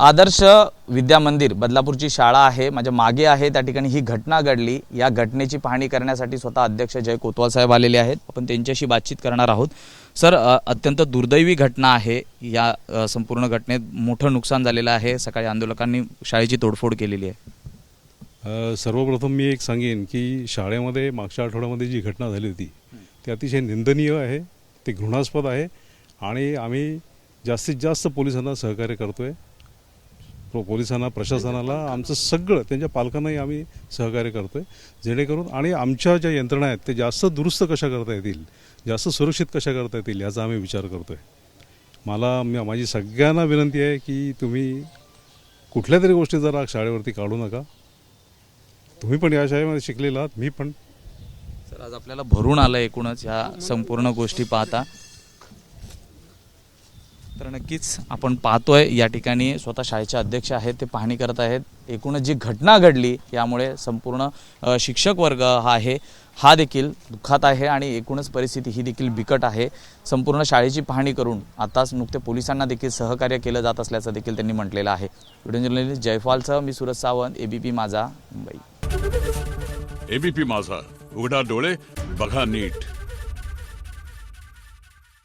आदर्श विद्या मंदिर बदलापूरची शाळा आहे माझ्या मागे आहे त्या ठिकाणी ही घटना घडली. या घटनेची पाहणी करण्यासाठी स्वतः अध्यक्ष जय कोतवाल साहेब आलेले आहेत. आपण त्यांच्याशी बातचीत करणार आहोत. सर अत्यंत दुर्दैवी घटना आहे. या संपूर्ण घटनेत मोठं नुकसान झालेलं आहे. सकाळी आंदोलकांनी शाळेची तोडफोड केलेली आहे. सर्वप्रथम मी एक सांगेन की शाळेमध्ये मागच्या आठवड्यामध्ये जी घटना झाली होती ती अतिशय निंदनीय आहे ते घृणास्पद आहे आणि आम्ही जास्तीत जास्त पोलिसांना सहकार्य करतो आहे पोलिसांना प्रशासनाला आमचं सगळं त्यांच्या पालकांनाही आम्ही सहकार्य करतो आहे जेणेकरून आणि आमच्या ज्या यंत्रणा आहेत ते जास्त दुरुस्त कशा करता येतील जास्त सुरक्षित कशा करता येतील याचा आम्ही विचार करतो आहे मला म- माझी सगळ्यांना विनंती आहे की तुम्ही कुठल्या तरी गोष्टी जरा शाळेवरती काढू नका. तुम्ही पण या शाळेमध्ये शिकलेला आहात मी पण. सर आज आपल्याला भरून आलं एकूणच ह्या संपूर्ण गोष्टी पाहता. तर नक्कीच आपण पाहतोय या ठिकाणी स्वतः शाळेचे अध्यक्ष आहेत ते पाहणी करत आहेत. एकूणच जी घटना घडली यामुळे संपूर्ण शिक्षक वर्ग हा आहे हा देखील दुःखात आहे आणि एकूणच परिस्थिती ही देखील बिकट आहे. संपूर्ण शाळेची पाहणी करून आताच नुकते पोलिसांना देखील सहकार्य केलं जात असल्याचं देखील त्यांनी म्हटलेलं आहे. व्हिडिओ जर्नलिस्ट जयपालसह मी सुरज सावंत एबीपी माझा मुंबई. एबीपी माझा उघडा डोळे बघा नीट.